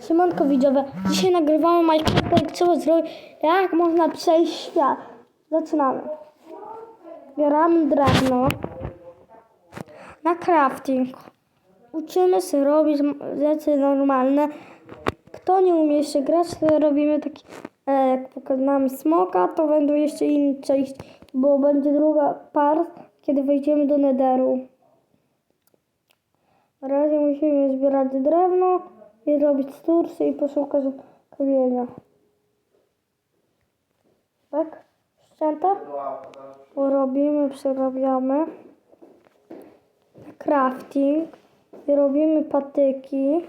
Siemanko widzowie, dzisiaj nagrywamy Minecraft, jak trzeba zrobić, jak można przejść świat. Zaczynamy. Bieramy drewno na crafting. Uczymy się robić rzeczy normalne. Kto nie umie jeszcze grać, to robimy taki, e, jak pokonamy smoka, to będą jeszcze inne części, bo będzie druga part, kiedy wejdziemy do netheru. Na razie musimy zbierać drewno i robić stursy i poszukać kamienia. Tak? Szczęta? Robimy, przerabiamy. Crafting. I robimy patyki.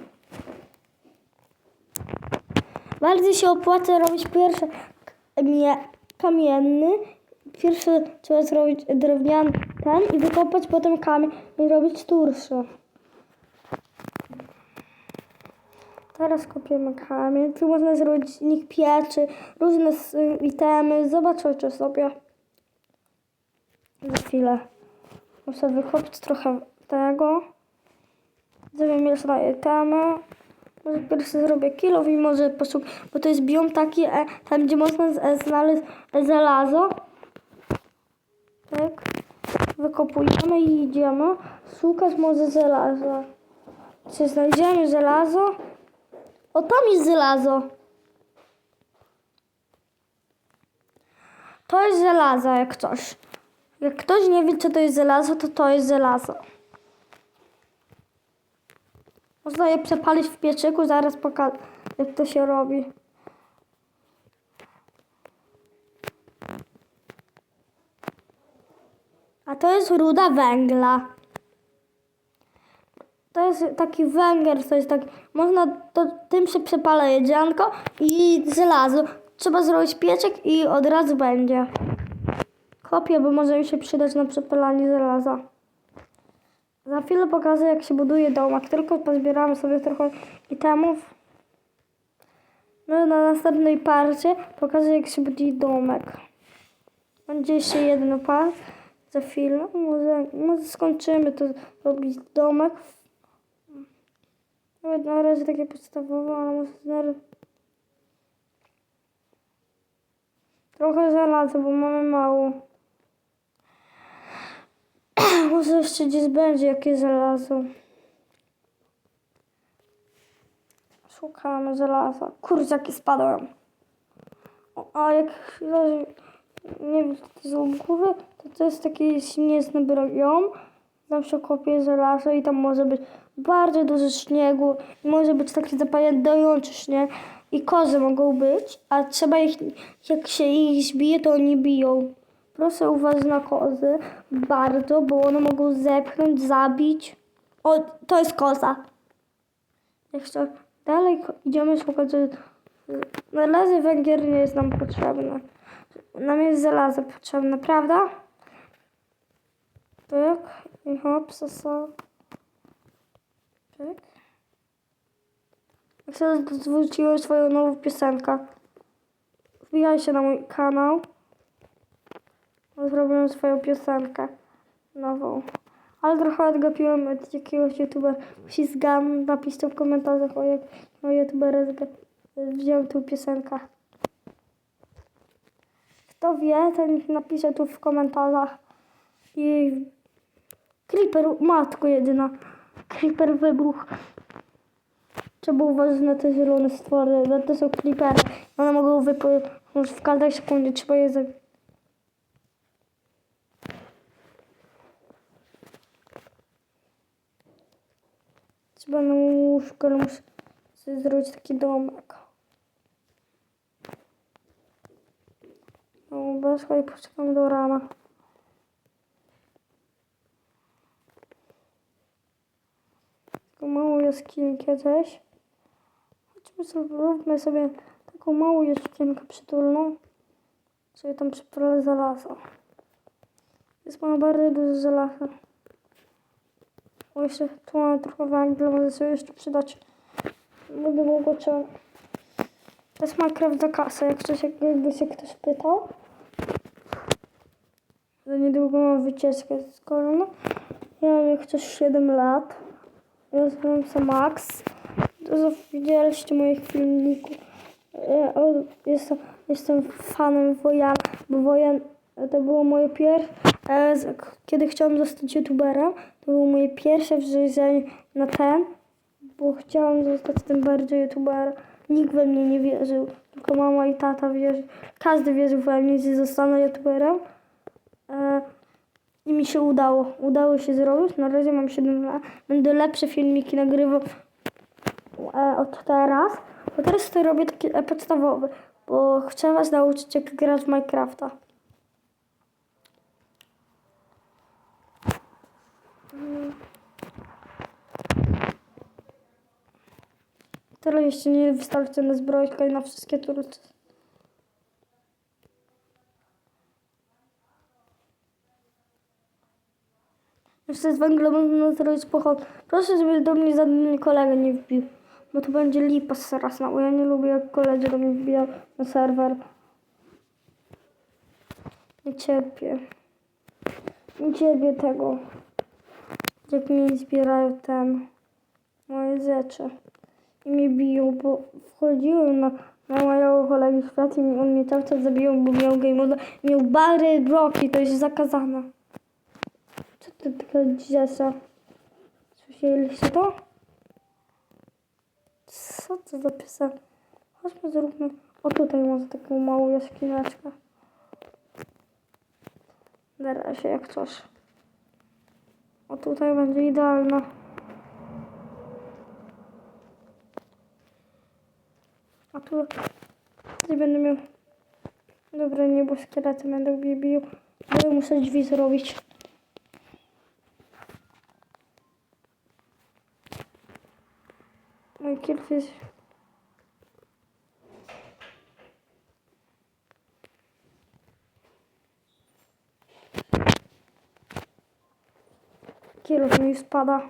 Bardzo się opłaca robić pierwszy kamie- kamienny. Pierwszy trzeba zrobić drewniany ten i wykopać potem kamień i robić turszy. Teraz kopiemy kamień. Tu można zrobić z nich pieczy, różne itemy. Zobaczycie sobie. Za chwilę. Muszę wykopać trochę tego. Zrobię mieszane itemy. Może pierwszy zrobię kilo i może poszuk, bo to jest biom taki, e, tam gdzie można z- e, znaleźć żelazo. Tak. Wykopujemy i idziemy szukać może żelaza. Czy znajdziemy żelazo? O, tam jest żelazo. To jest żelazo, jak coś. Jak ktoś nie wie, co to jest żelazo, to to jest żelazo. Można je przepalić w pieczyku, zaraz pokażę, jak to się robi. A to jest ruda węgla. To jest taki węgiel, to jest można, to, tym się przepala jedzonko i żelazo. Trzeba zrobić pieczek i od razu będzie. Kopię, bo może mi się przydać na przepalanie żelaza. Za chwilę pokażę, jak się buduje domek. Tylko pozbieramy sobie trochę itemów. No na następnej parcie pokażę, jak się buduje domek. Będzie jeszcze jeden part. Za chwilę. Może, może skończymy to robić domek. Nawet na razie takie podstawowe, ale zaraz... Trochę żelaza, bo mamy mało. Może jeszcze gdzieś będzie jakieś żelazo. Szukamy żelaza. Kurczaki spadłem. O, A jak leży, nie wiem, co to są góry, to to jest taki śnieżny biom. Zawsze kopię żelazo i tam może być bardzo dużo śniegu. I może być taki zapadający śnieg. I kozy mogą być, a trzeba ich, jak się ich zbije, to oni biją. Proszę uważać na kozy bardzo, bo one mogą zepchnąć, zabić. O, to jest koza. Jeszcze dalej idziemy szukać. Na razie węgiel nie jest nam potrzebny. Nam jest żelazo potrzebne, prawda? Tak. I hop, sosa. Tak. Sobie zwróciłem swoją nową piosenkę. Wbijaj się na mój kanał. Zrobiłem swoją piosenkę nową. Ale trochę odgapiłem od jakiegoś youtubera. Ślizgam, napiszcie w komentarzach o jak o youtubera wziąłem tą piosenkę. Kto wie, ten napisze tu w komentarzach. I Creeper, matko jedyna. Creeper wybuch. Trzeba uważać na te zielone stwory, bo to są creepery. One mogą wypłynąć w każdej sekundzie, trzeba je. Trzeba na łóżko, ale muszę zrobić taki domek. No, bez i poczekam do rana. Małą jaskinię też. Chodźmy sobie, sobie taką małą jaskinię przytulną. Sobie tam przypalę żelazo. Jest mam bardzo dużo żelaza. O, jeszcze tu mam trochę węgla, może sobie jeszcze przydać. Będę długo trzeba. To jest Minecraft za kasę, jak ktoś, jakby się ktoś pytał. Za niedługo mam wycieczkę z szkolną. Ja mam jak coś 7 lat. Zrobiłem sobie max. widzieliście moich filmików. O- jestem, jestem fanem Wojana, bo Wojan to było moje pierwsze, e, kiedy chciałem zostać youtuberem, to było moje pierwsze wrzeźnienie na ten, bo chciałam zostać tym bardziej youtuberem. Nikt we mnie nie wierzył, tylko mama i tata wierzył. Każdy wierzył we mnie, że zostanę youtuberem. I mi się udało. Udało się zrobić. Na razie mam 7 lat. Będę lepsze filmiki nagrywał e, od teraz. Bo teraz to robię takie e, podstawowe. Bo chcę was nauczyć jak grać w Minecrafta. Teraz jeszcze nie wystarczy na zbrojkę i na wszystkie turcy. Jeszcze z węgla można zrobić pochód. Proszę, żeby do mnie żaden kolega nie wbił. Bo to będzie lipa straszna, bo ja nie lubię jak koledzy do mnie na serwer. Nie cierpię. Nie cierpię tego. Jak mi zbierają ten moje rzeczy. I mnie biją, bo wchodziłem na, na mojego kolegi świat i on mnie cały czas zabijał, bo miał game moda. Miał bary bloki, to jest zakazane. Co to taka dziesa? Słyszeliście to? Co to za piosenka? Chodźmy zróbmy. O tutaj może taką małą jaskinieczkę. Na razie jak coś. O tutaj będzie idealna. A tu tutaj będę miał. Dobra, nie, będą mnie bił. Ale muszę drzwi zrobić. Mój kiedyś. Kierunek mi spada.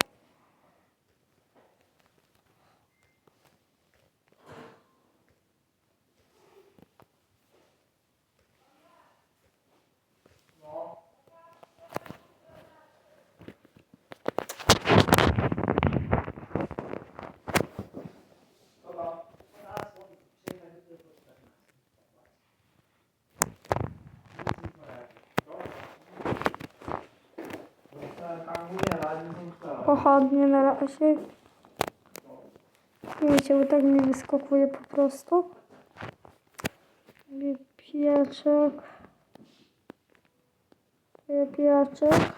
Pochodnie na razie. Wiecie, bo tak mi wyskakuje po prostu. Pieczek. Pieczek.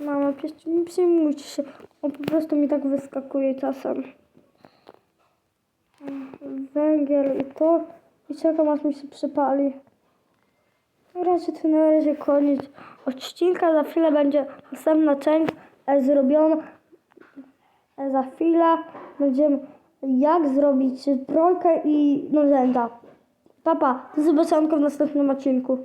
Mama, nie przejmujcie się. On po prostu mi tak wyskakuje czasem. Węgiel i to. I czekam aż mi się przypali. Razie to na razie koniec odcinka. Za chwilę będzie następna część e, zrobiona. E, za chwilę będziemy jak zrobić zbrojkę i narzędzia. Papa, do zobaczenia w następnym odcinku.